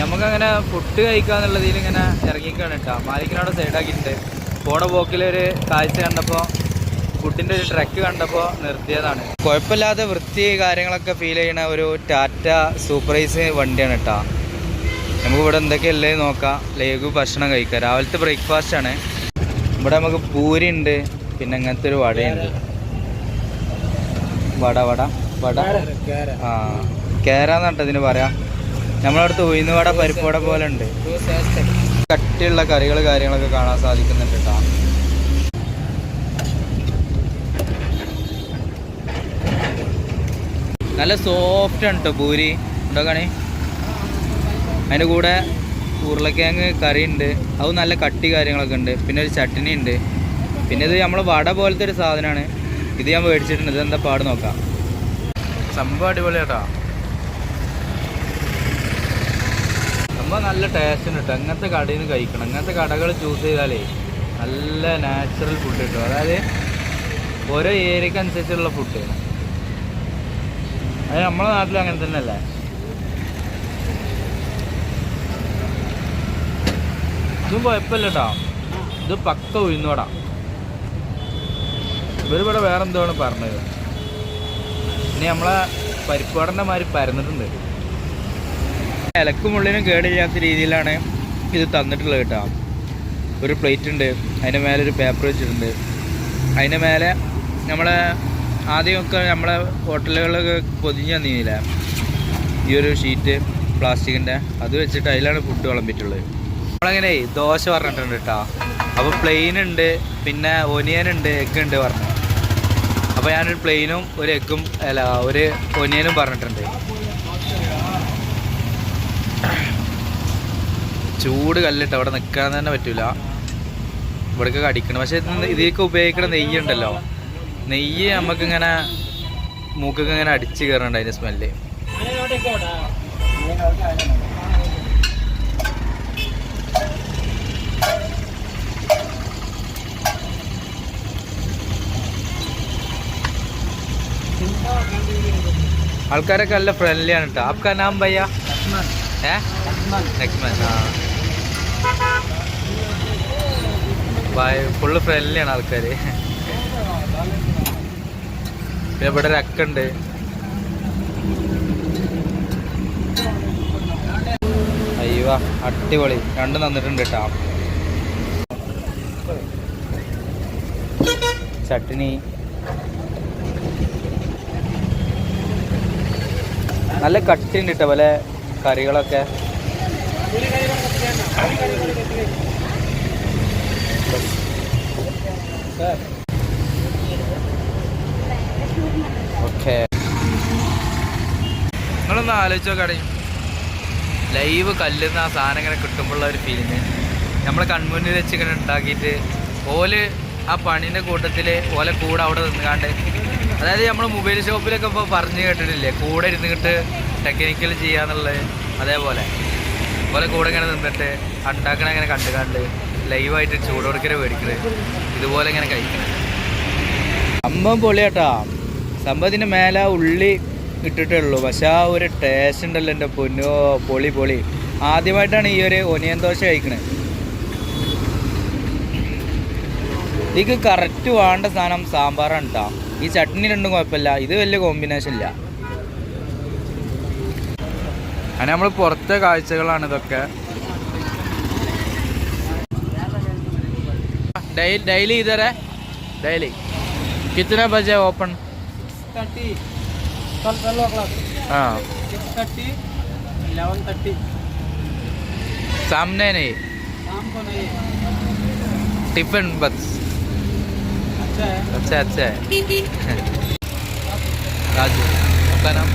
നമുക്കങ്ങനെ ഫുഡ് കഴിക്കാന്നുള്ളതിൽ ഇങ്ങനെ ഇറങ്ങിക്കാണ് കേട്ടോ. മാലിക്കിനോട് സൈഡാക്കിയിട്ടുണ്ട് പോണ പോക്കിലൊരു കാഴ്ച കണ്ടപ്പോൾ ഫുഡിന്റെ ഒരു ട്രക്ക് കണ്ടപ്പോൾ നിർത്തിയതാണ്. കുഴപ്പമില്ലാത്ത വൃത്തി കാര്യങ്ങളൊക്കെ ഫീൽ ചെയ്യണ ഒരു ടാറ്റ സൂപ്പർവൈസ് വണ്ടിയാണ് കേട്ടോ. നമുക്ക് ഇവിടെ എന്തൊക്കെയല്ലേ നോക്കാം. ലഘു ഭക്ഷണം കഴിക്കാം. രാവിലത്തെ ബ്രേക്ക്ഫാസ്റ്റ് ആണ്. ഇവിടെ നമുക്ക് പൂരി ഉണ്ട്. പിന്നെ അങ്ങനത്തെ ഒരു വടയുണ്ട്. വട വട വട. ആ കേരാന്ന് കേട്ടോ ഇതിന് പറയാം? നമ്മളടുത്ത് ഉയർന്നുവട പരിപ്പുവട പരിപ്പ് പോലെ ഉണ്ട് കട്ടിയുള്ള കറികൾ കാര്യങ്ങളൊക്കെ കാണാൻ സാധിക്കുന്നുണ്ട് കേട്ടോ. നല്ല സോഫ്റ്റ് ആണ് കേട്ടോ പൂരി. ഉണ്ടാക്കണേ അതിന്റെ കൂടെ ഉരുളക്കിഴങ്ങ് കറി ഉണ്ട്. അതും നല്ല കട്ടി കാര്യങ്ങളൊക്കെ ഉണ്ട്. പിന്നെ ഒരു ചട്ടിനി ഉണ്ട്. പിന്നെ ഇത് നമ്മൾ വട പോലത്തെ ഒരു സാധനമാണ്. ഇത് ഞാൻ മേടിച്ചിട്ടുണ്ട്. ഇതെന്താ പാട് നോക്കാം. സംഭവം അടിപൊളി സംഭവം നല്ല ടേസ്റ്റിന് കിട്ടും അങ്ങനത്തെ കടയിൽ നിന്ന് കഴിക്കണം? അങ്ങനത്തെ കടകൾ ചൂസ് ചെയ്താലേ നല്ല നാച്ചുറൽ ഫുഡ് കിട്ടും. അതായത് ഓരോ ഏരിയക്ക് അനുസരിച്ചുള്ള ഫുഡ് അത് നമ്മളെ നാട്ടിൽ അങ്ങനെ തന്നെയല്ലേ? ഇതും കുഴപ്പമില്ല കേട്ടോ ഇത് പക്ക ഉഴുന്നോടാ ഇവരിവിടെ വേറെ എന്താണ് പറഞ്ഞത്. ഇനി നമ്മളെ പരിപ്പാടന്റെ മാതിരി പരന്നിട്ടുണ്ട്. ഇലക്കും ഉള്ളിനും കേടില്ലാത്ത രീതിയിലാണ് ഇത് തന്നിട്ടുള്ളത് കേട്ടോ. ഒരു പ്ലേറ്റ് ഉണ്ട് അതിന്റെ മേലെ ഒരു പേപ്പർ വെച്ചിട്ടുണ്ട്. അതിന്റെ മേലെ നമ്മളെ ആദ്യമൊക്കെ നമ്മളെ ഹോട്ടലുകളിലൊക്കെ പൊതിഞ്ഞ് തന്നില്ല ഈ ഒരു ഷീറ്റ് പ്ലാസ്റ്റിക്കിന്റെ അത് വെച്ചിട്ട് അതിലാണ് ഫുഡ് വിളമ്പിട്ടുള്ളത് നമ്മളങ്ങനെ ദോശ പറഞ്ഞിട്ടുണ്ട് കേട്ടോ. അപ്പോൾ പ്ലെയിൻ ഉണ്ട് പിന്നെ ഒനിയൻ ഉണ്ട് എഗ് ഉണ്ട് പറഞ്ഞു അപ്പോൾ ഞാനൊരു പ്ലെയിനും ഒരു എഗ്ഗും അല്ല ഒരു ഒനിയനും പറഞ്ഞിട്ടുണ്ട്. ചൂട് കല്ലിട്ട് അവിടെ നിൽക്കാൻ തന്നെ പറ്റൂല. ഇവിടേക്കൊക്കെ കടിക്കണം പക്ഷെ ഇത് ഇതിലേക്ക് ഉപയോഗിക്കുന്ന നെയ്യ് ഉണ്ടല്ലോ. നെയ്യ് നമുക്കിങ്ങനെ മൂക്കൊക്കെ ഇങ്ങനെ അടിച്ച് കയറുന്നുണ്ട് അതിന്റെ സ്മെല്ല്. ആൾക്കാരൊക്കെ നല്ല ഫ്രണ്ട്ലി ആണ് കേട്ടോ ആപ്കാ നാം ഭയ്യ ഏ? ലക്ഷ്മൺ ആ. ഫുള്ള് ഫ്രണ്ട്ലി ആണ് ആൾക്കാർ പിന്നെ ഇവിടെ ഒരു അക്കുണ്ട് അയ്യോ അടിപൊളി. രണ്ട് തന്നിട്ടുണ്ട് കേട്ടോ ചട്നി. നല്ല കട്ടിണ്ട് കേട്ടോ പല കറികളൊക്കെ. നിങ്ങളൊന്ന് ആലോചിച്ചോ കട ലൈവ് കല്ലുന്ന ആ സാധനം ഇങ്ങനെ കിട്ടുമ്പോഴുള്ള ഒരു ഫീലിങ് നമ്മളെ കൺമുന്നിൽ വെച്ച് ഇങ്ങനെ ഉണ്ടാക്കിയിട്ട് ഓൽ ആ പണീന്റെ കൂട്ടത്തിൽ ഓലെ കൂടെ അവിടെ നിന്നുകാണ്ട് അതായത് നമ്മൾ മൊബൈൽ ഷോപ്പിലൊക്കെ ഇപ്പോൾ പറഞ്ഞു കേട്ടിട്ടില്ലേ കൂടെ ഇരുന്നിട്ട് ടെക്നിക്കൽ ചെയ്യാന്നുള്ളത് അതേപോലെ. അതുപോലെ കൂടെ ഇങ്ങനെ നിന്നിട്ട് ഉണ്ടാക്കണ ഇങ്ങനെ കണ്ട് കണ്ട് ലൈവായിട്ട് ചൂടോടുക്കരെ മേടിക്കണത് ഇതുപോലെ ഇങ്ങനെ കഴിക്കണം സംഭവം പൊളിയാട്ടാ. സംഭവത്തിന്റെ മേലെ ഉള്ളി ഇട്ടിട്ടേ ഉള്ളൂ. പക്ഷെ ആ ഒരു ടേസ്റ്റ് ഉണ്ടല്ലോ എന്റെ പൊന്നോ പൊളി പൊളി. ആദ്യമായിട്ടാണ് ഈ ഒരു ഒനിയൻ ദോശ കഴിക്കണേ. ഇതിക്ക് കറക്റ്റ് വേണ്ട സാധനം സാമ്പാറാണ് കേട്ടോ ഈ ചട്നി രണ്ടും കുഴപ്പമില്ല. ഇത് വലിയ കോമ്പിനേഷൻ ഇല്ല. അങ്ങനെ നമ്മൾ പുറത്തെ കാഴ്ചകളാണ് ഇതൊക്കെ ഡെയിലി ഇതരെ ഡെയിലി കിത്തന ബജെ ഓപ്പൺ थर्टी कल ट्वेल्व ओ क्लॉक ആ सिक्स थर्टी इलेवन थर्टी सामने नहीं शाम को नहीं टिफिन बस अच्छा है अच्छा अच्छा है राजू आपका नाम